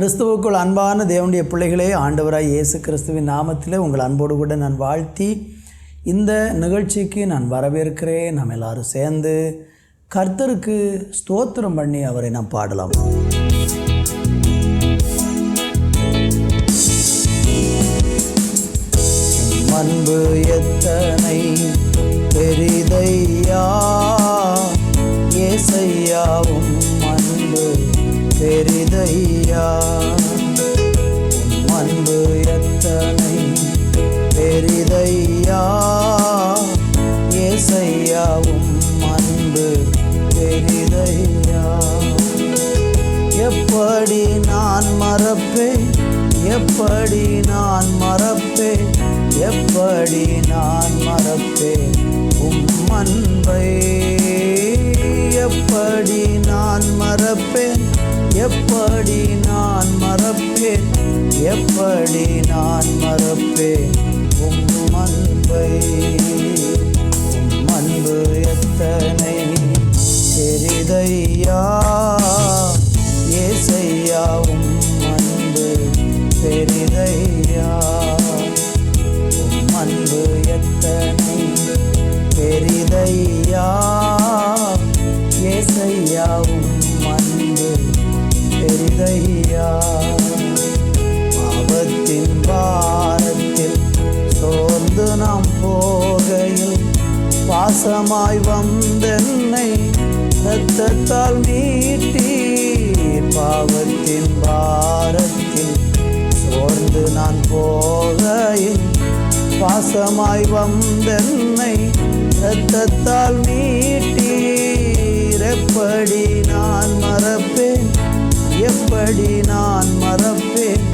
கிறிஸ்துவுக்குள் அன்பான தேவனுடைய பிள்ளைகளே ஆண்டவராய் இயேசு கிறிஸ்துவின் நாமத்தில் உங்கள் அன்போடு கூட நான் வாழ்த்தி இந்த நிகழ்ச்சிக்கு நான் வரவேற்கிறேன். நாம் எல்லாரும் சேர்ந்து கர்த்தருக்கு ஸ்தோத்திரம் பண்ணி அவரை நாம் பாடலாம். எத்தனை பெரிதையா? ஏசையாவும் அன்பு பெரிதையா? எப்படி நான் மறப்பேன்? எப்படி நான் மறப்பேன்? எப்படி நான் மறப்பேன்? உம் அன்பை. எப்படி நான் மறப்பேன்? எப்படி நான் மறப்பேன்? எப்படி நான் மறப்பேன்? உம் அன்பை உம் அன்பு எத்தனை? பெரிதையா ஏசையாவும் அன்பு. பெரிய பாசமாய் வந்தென்னை ரத்தத்தால் நீட்டீரப்படி நான் மறப்பேன்? எப்படி நான் மறப்பேன்?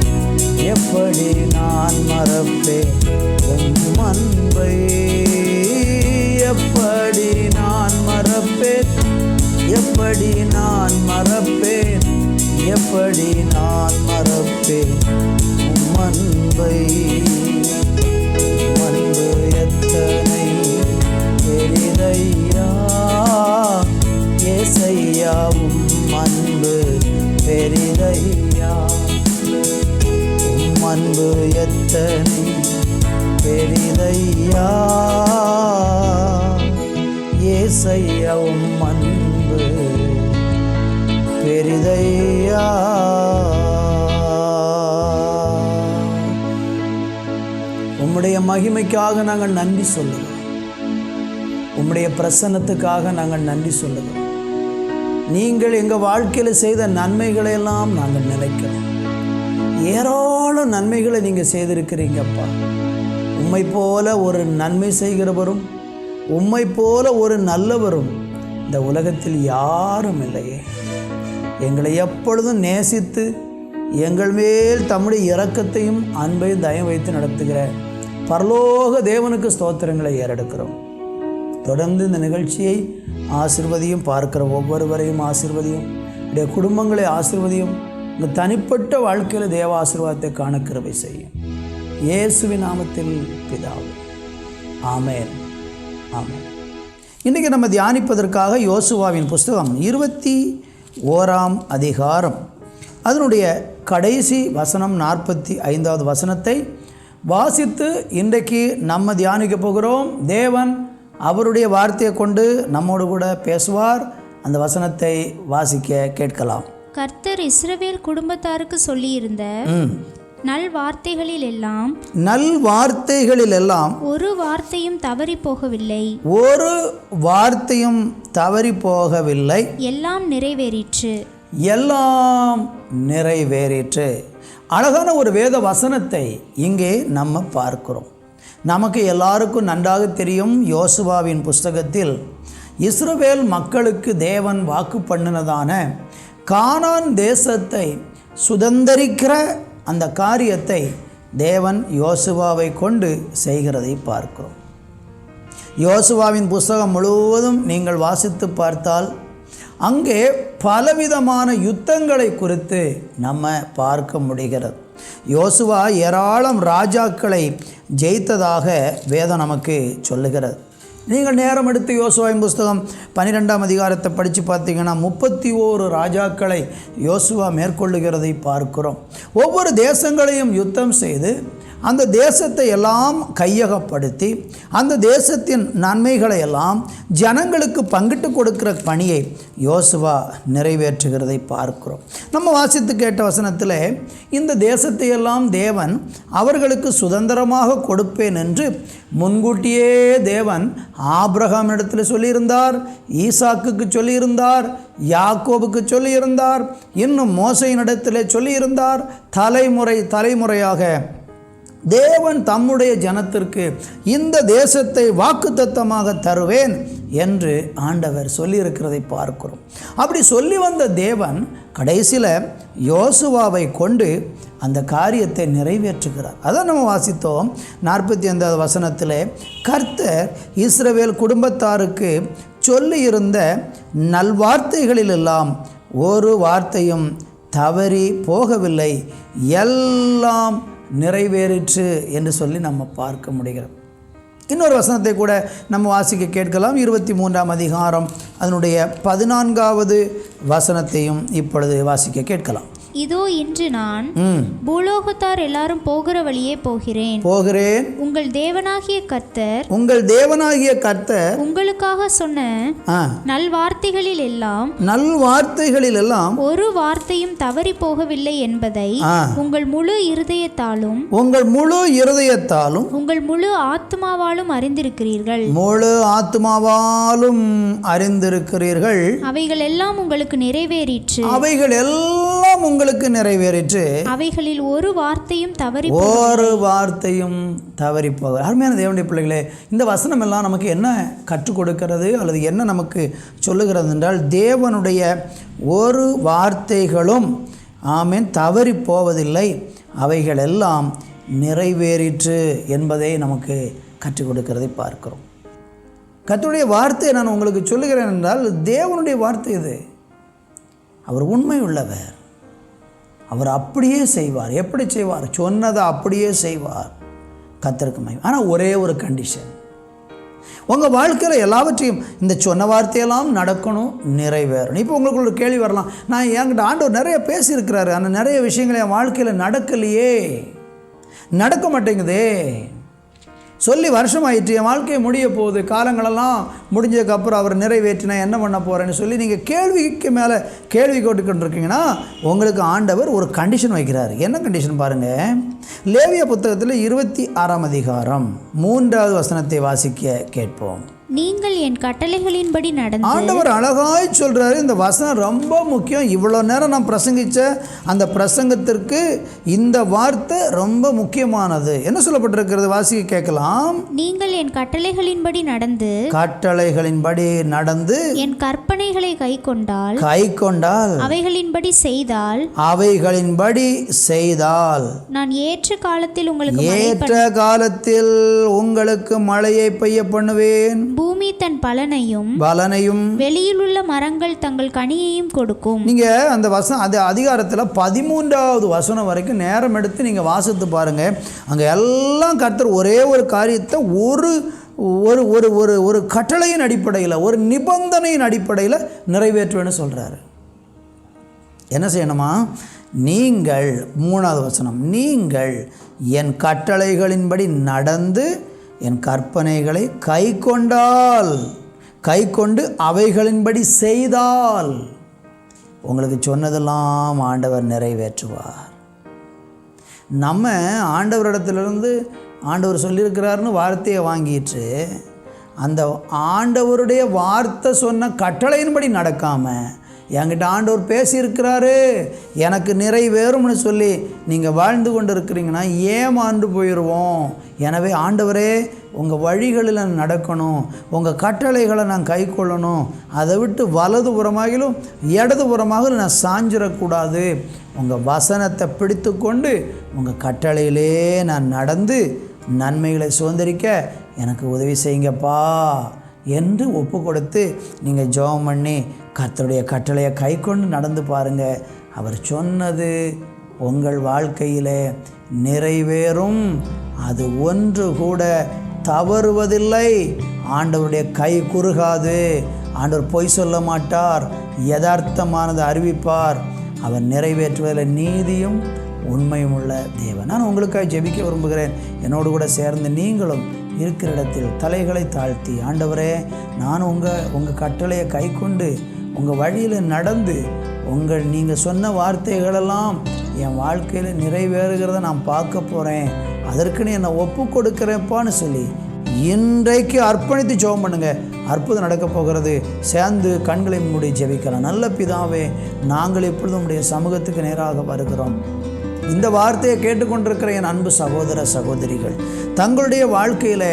எப்படி நான் மறப்பேன்? உம் அன்பை எப்படி நான் மறப்பேன்? எப்படி நான் மறப்பேன்? எப்படி நான் மறப்பேன்? உம் அன்பை பெரிதையா உம் அன்பு எத்தனை பெரிதையா. ஏசையாவும் அன்பு பெரிதையா. உம்முடைய மகிமைக்காக நாங்கள் நன்றி சொல்லுவோம் உம்முடைய பிரசன்னத்துக்காக நாங்கள் நன்றி சொல்லுவோம் நீங்கள் எங்கள் வாழ்க்கையில் செய்த நன்மைகளையெல்லாம் நாங்கள் நினைக்கிறோம். ஏராளம் நன்மைகளை நீங்கள் செய்திருக்கிறீங்கப்பா. உம்மை போல ஒரு நன்மை செய்கிறவரும் உம்மை போல ஒரு நல்லவரும் இந்த உலகத்தில் யாரும் இல்லையே. எங்களை எப்பொழுதும் நேசித்து எங்கள் மேல் தம்முடைய இரக்கத்தையும் அன்பையும் தயம் வைத்து நடத்துகிற பரலோக தேவனுக்கு ஸ்தோத்திரங்களை ஏறெடுக்கிறோம். தொடர்ந்து இந்த நிகழ்ச்சியை ஆசிர்வதியும் பார்க்கிற ஒவ்வொருவரையும் ஆசிர்வதியும் உடைய குடும்பங்களை ஆசிர்வதியும் உங்கள் தனிப்பட்ட வாழ்க்கையில் தேவ ஆசிர்வாதத்தை காண கிருபை செய்யும். இயேசுவின் நாமத்தில் பிதாவு. ஆமேன். ஆமேன். இன்றைக்கி நம்ம தியானிப்பதற்காக யோசுவாவின் புஸ்தகம் இருபத்தி ஓராம் அதிகாரம். அதனுடைய கடைசி வசனம் நாற்பத்தி ஐந்தாவது வசனத்தை வாசித்து இன்றைக்கு நம்ம தியானிக்க போகிறோம். தேவன் அவருடைய வார்த்தையை கொண்டு நம்மோடு கூட பேசுவார். அந்த வசனத்தை வாசிக்க கேட்கலாம். கர்த்தர் இஸ்ரவேல் குடும்பத்தாருக்கு சொல்லியிருந்த நல் வார்த்தைகளில் எல்லாம் நல் வார்த்தைகளில் எல்லாம் ஒரு வார்த்தையும் தவறி போகவில்லை. ஒரு வார்த்தையும் தவறி போகவில்லை. எல்லாம் நிறைவேறிற்று. எல்லாம் நிறைவேறிற்று. அழகான ஒரு வேத வசனத்தை இங்கே நம்ம பார்க்கிறோம். நமக்கு எல்லாருக்கும் நன்றாக தெரியும் யோசுவாவின் புஸ்தகத்தில் இஸ்ரவேல் மக்களுக்கு தேவன் வாக்கு பண்ணினதான கானான் தேசத்தை சுதந்தரிக்கிற அந்த காரியத்தை தேவன் யோசுவாவை கொண்டு செய்கிறதை பார்க்கிறோம். யோசுவாவின் புஸ்தகம் முழுவதும் நீங்கள் வாசித்து பார்த்தால் அங்கே பலவிதமான யுத்தங்களை குறித்து நம்ம பார்க்க முடிகிறது. யோசுவா ஏராளம் ராஜாக்களை ஜெயித்ததாக வேதம் நமக்கு சொல்லுகிறது. நீங்கள் நேரம் எடுத்து யோசுவாயின் புஸ்தகம் பன்னிரெண்டாம் அதிகாரத்தை படித்து பார்த்தீங்கன்னா முப்பத்தி ஓரு ராஜாக்களை யோசுவா மேற்கொள்ளுகிறதை பார்க்கிறோம். ஒவ்வொரு தேசங்களையும் யுத்தம் செய்து அந்த தேசத்தை எல்லாம் கையகப்படுத்தி அந்த தேசத்தின் நன்மைகளை எல்லாம் ஜனங்களுக்கு பங்கிட்டு கொடுக்கிற பணியை யோசுவா நிறைவேற்றுகிறதை பார்க்கிறோம். நம்ம வாசித்து கேட்ட வசனத்தில் இந்த தேசத்தை எல்லாம் தேவன் அவர்களுக்கு சுதந்திரமாக கொடுப்பேன் என்று முன்கூட்டியே தேவன் ஆபிரகாம் இடத்துல சொல்லியிருந்தார் ஈசாக்குக்கு சொல்லியிருந்தார் யாக்கோபுக்கு சொல்லியிருந்தார் இன்னும் மோசையின் மோசையினிடத்தில் சொல்லியிருந்தார் தலைமுறை தலைமுறையாக தேவன் தம்முடைய ஜனத்திற்கு இந்த தேசத்தை வாக்குத்தத்தமாக தருவேன் என்று ஆண்டவர் சொல்லியிருக்கிறதை பார்க்கிறோம். அப்படி சொல்லி வந்த தேவன் கடைசியில் யோசுவாவை கொண்டு அந்த காரியத்தை நிறைவேற்றுகிறார். அதை நம்ம வாசித்தோம் நாற்பத்தி ஐந்தாவது வசனத்தில் கர்த்தர் இஸ்ரவேல் குடும்பத்தாருக்கு சொல்லியிருந்த நல்வார்த்தைகளிலெல்லாம் ஒரு வார்த்தையும் தவறி போகவில்லை. எல்லாம் நிறைவேறிற்று என்று சொல்லி நம்ம பார்க்க முடிகிறோம் இன்னொரு வசனத்தை கூட நம்ம வாசிக்க கேட்கலாம். இருபத்தி மூன்றாம் அதிகாரம் அதனுடைய பதினான்காவது வசனத்தையும் இப்பொழுது வாசிக்க கேட்கலாம். இதோ இன்று நான் பூலோகத்தார் எல்லாரும் போகிற வழியே போகிறேன். போகிறேன். உங்கள் தேவனாகிய கர்த்தர் உங்கள் தேவனாகிய கர்த்தர் உங்களுக்காக சொன்ன ஆ. நல்வார்த்தைகளில் எல்லாம் நல் வார்த்தைகளிலெல்லாம் ஒரு வார்த்தையும் தவறி போகவில்லை என்பதை உங்கள் முழு இருதயத்தாலும் உங்கள் முழு இருதயத்தாலும் உங்கள் முழு ஆத்மாவாலும் அறிந்திருக்கிறீர்கள். முழு ஆத்மாவாலும் அறிந்திருக்கிறீர்கள். அவைகள் எல்லாம் உங்களுக்கு நிறைவேறிற்று. அவைகள் எல்லாம் உங்களுக்கு நிறைவேறிற்று. அவைகளில் ஒரு வார்த்தையும் தவறி ஒரு வார்த்தையும் தவறி அருமையான தேவனுடைய பிள்ளைகளே இந்த வசனம் எல்லாம் நமக்கு என்ன கற்றுக் கொடுக்கிறது அல்லது என்ன நமக்கு சொல்லுகிறது என்றால் தேவனுடைய ஒரு வார்த்தைகளும் ஆமீன் தவறி போவதில்லை அவைகள் எல்லாம் நிறைவேறிற்று என்பதை நமக்கு கற்றுக் கொடுக்கிறதை பார்க்கிறோம். கர்த்தருடைய வார்த்தையை நான் உங்களுக்கு சொல்லுகிறேன் என்றால் தேவனுடைய வார்த்தை இது. அவர் உண்மை உள்ளவர் அவர் அப்படியே செய்வார். எப்படி செய்வார்? சொன்னதை அப்படியே செய்வார். கத்தருக்கு மகிமை. ஆனால் ஒரே ஒரு கண்டிஷன் உங்கள் வாழ்க்கையில் எல்லாவற்றையும் இந்த சொன்ன வார்த்தையெல்லாம் நடக்கணும் நிறைவேறணும். இப்போ உங்களுக்கு ஒரு கேள்வி வரலாம். நான் என்கிட்ட ஆண்டவர் நிறைய பேசியிருக்கிறாரு. ஆனால் நிறைய விஷயங்கள் என் வாழ்க்கையில் நடக்கலையே. நடக்க மாட்டேங்குதே. சொல்லி வருஷமாயிற்று என் வாழ்க்கையை முடிய போகுது காலங்களெல்லாம் முடிஞ்சதுக்கப்புறம் அவர் நிறைவேற்றினா என்ன பண்ண போகிறேன்னு சொல்லி நீங்கள் கேள்விக்கு மேலே கேள்வி கேட்டுக்கொண்டிருக்கீங்கன்னா உங்களுக்கு ஆண்டவர் ஒரு கண்டிஷன் வைக்கிறார். என்ன கண்டிஷன் பாருங்கள் லேவிய புத்தகத்தில் இருபத்தி ஆறாம் அதிகாரம் மூன்றாவது வசனத்தை வாசிக்க கேட்போம். நீங்கள் என் கட்டளைகளின்படி நடந்து ஆண்டவர் அழகாய் சொல்றாரு. இந்த வசனம் ரொம்ப முக்கியம். இவ்வளோ நேரம் நான் பிரசங்கிச்ச அந்த பிரசங்கத்திற்கு இந்த வார்த்தை ரொம்ப முக்கியமானது. என்ன சொல்லப்பட்டிருக்கிறது? வாசிக்க கேட்கலாம். நீங்கள் என் கட்டளைகளின்படி நடந்து கட்டளைகளின்படி நடந்து என் கற்பனைகளை கைக்கொண்டால் கை கொண்டால் அவைகளின்படி செய்தால் அவைகளின்படி செய்தால் நான் ஏற்ற காலத்தில் உங்களுக்கு ஏற்ற காலத்தில் உங்களுக்கு மழையை பெய்ய பண்ணுவேன். பூமி தன் பலனையும் பலனையும் வெளியில் உள்ள மரங்கள் தங்கள் கனியையும் கொடுக்கும். நீங்கள் அந்த வசனம் அது அதிகாரத்தில் பதிமூன்றாவது வசனம் வரைக்கும் நேரம் எடுத்து நீங்கள் வாசித்து பாருங்கள் அங்கே எல்லாம் கர்த்தர் ஒரே ஒரு காரியத்தை ஒரு ஒரு ஒரு ஒரு ஒரு கட்டளையின் அடிப்படையில் ஒரு நிபந்தனையின் அடிப்படையில் நிறைவேற்றுவேன்னு சொல்கிறாரு என்ன செய்யணுமா? நீங்கள் மூணாவது வசனம் நீங்கள் என் கட்டளைகளின்படி நடந்து என் கற்பனைகளை கை கொண்டால் கை கொண்டு அவைகளின்படி செய்தால் உங்களுக்கு சொன்னதெல்லாம் ஆண்டவர் நிறைவேற்றுவார். நம்ம ஆண்டவரிடத்திலிருந்து ஆண்டவர் சொல்லியிருக்கிறாருன்னு வார்த்தையை வாங்கிட்டு அந்த ஆண்டவருடைய வார்த்தை சொன்ன கட்டளையின்படி நடக்காமல் என்கிட்ட ஆண்டவர் பேசியிருக்கிறாரு. எனக்கு நிறைவேறும்னு சொல்லி நீங்கள் வாழ்ந்து கொண்டு இருக்கிறீங்கன்னா ஏமாண்டு போயிடுவோம் எனவே ஆண்டவரே உங்கள் வழிகளில் நடக்கணும். உங்கள் கட்டளைகளை நான் கை கொள்ளணும். அதை விட்டு வலது புறமாகிலும் இடது புறமாகிலும் நான் சாஞ்சிடக்கூடாது உங்கள் வசனத்தை பிடித்து கொண்டு உங்கள் கட்டளையிலே நான் நடந்து நன்மைகளை சுதந்திரிக்க எனக்கு உதவி செய்யுங்கப்பா. என்று ஒப்பு கொடுத்து நீங்கள் ஜெபம் பண்ணி கர்த்தருடைய கட்டளையை கை கொண்டு நடந்து பாருங்கள் அவர் சொன்னது உங்கள் வாழ்க்கையிலே நிறைவேறும். அது ஒன்று கூட தவறுவதில்லை. ஆண்டவருடைய கை குறுகாது. ஆண்டவர் பொய் சொல்ல மாட்டார். யதார்த்தமானது அறிவிப்பார். அவர் நிறைவேற்றுவதில் நீதியும் உண்மையும் உள்ள தேவன். நான் உங்களுக்காக ஜெபிக்க விரும்புகிறேன். என்னோடு கூட சேர்ந்து நீங்களும் இருக்கிற இடத்தில் தலைகளை தாழ்த்தி ஆண்டவரே நான் உங்கள் உங்கள் கட்டளையை கை கொண்டு உங்கள் வழியில் நடந்து உங்கள் நீங்கள் சொன்ன வார்த்தைகளெல்லாம் என் வாழ்க்கையில் நிறைவேறுகிறத நான் பார்க்க போகிறேன் அதற்குன்னு என்னை ஒப்பு கொடுக்குறேப்பான்னு சொல்லி இன்றைக்கு அர்ப்பணித்து ஜெபம் பண்ணுங்கள் அற்புதம் நடக்க போகிறது. சேர்ந்து கண்களை மூடி ஜெபிக்கலாம். நல்ல பிதாவே நாங்கள் இப்பொழுது உடைய சமூகத்துக்கு நேராக வருகிறோம். இந்த வார்த்தையை கேட்டுக்கொண்டிருக்கிற என் அன்பு சகோதர சகோதரிகள் தங்களுடைய வாழ்க்கையில்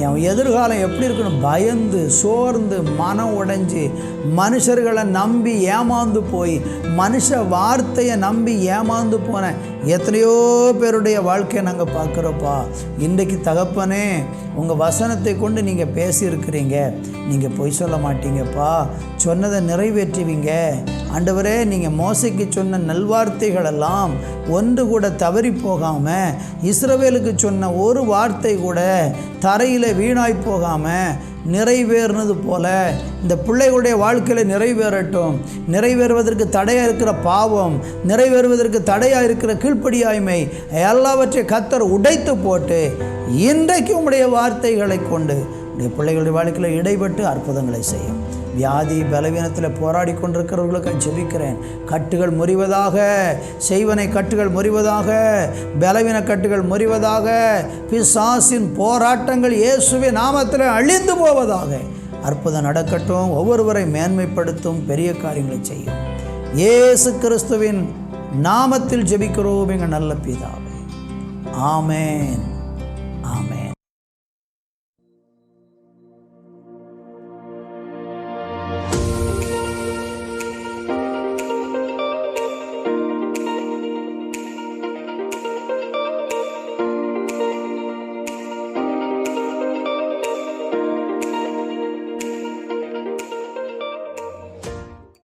என் எதிர்காலம் எப்படி இருக்கணும் பயந்து சோர்ந்து மனம் உடைஞ்சு மனுஷர்களை நம்பி ஏமாந்து போய் மனுஷ வார்த்தையை நம்பி ஏமாந்து போன எத்தனையோ பேருடைய வாழ்க்கையை நாங்கள் பார்க்குறோப்பா இன்றைக்கு தகப்பனே உங்கள் வசனத்தை கொண்டு நீங்கள் பேசியிருக்கிறீங்க. நீங்கள் பொய் சொல்ல மாட்டீங்கப்பா. சொன்னதை நிறைவேற்றுவீங்க. ஆண்டவரே நீங்கள் மோசைக்கு சொன்ன நல்வார்த்தைகளெல்லாம் ஒன்று கூட தவறி போகாமல் இஸ்ரவேலுக்கு சொன்ன ஒரு வார்த்தை கூட தரையில் வீணாய் போகாமல் நிறைவேறினது போல இந்த பிள்ளைகளுடைய வாழ்க்கையில் நிறைவேறட்டும். நிறைவேறுவதற்கு தடையாக இருக்கிற பாவம் நிறைவேறுவதற்கு தடையாக இருக்கிற கீழ்ப்படியாய்மை எல்லாவற்றை கத்தர் உடைத்து போட்டு இன்றைக்கு உங்களுடைய வார்த்தைகளை கொண்டு உடைய பிள்ளைகளுடைய வாழ்க்கையில் இடைபட்டு அற்புதங்களை செய்யும். வியாதி பலவீனத்தில் போராடி கொண்டிருக்கிறவர்களுக்கு ஜெபிக்கிறேன். கட்டுகள் முறிவதாக செய்வனை கட்டுகள் முறிவதாக பலவீன கட்டுகள் முறிவதாக பிசாசின் போராட்டங்கள் இயேசுவே நாமத்தில் அழிந்து போவதாக. அற்புதம் நடக்கட்டும் ஒவ்வொருவரை மேன்மைப்படுத்தும் பெரிய காரியங்களை செய்யும். இயேசு கிறிஸ்துவின் நாமத்தில் ஜெபிக்கிறோம் எங்கள் நல்ல பிதாவே. ஆமேன். ஆமேன்.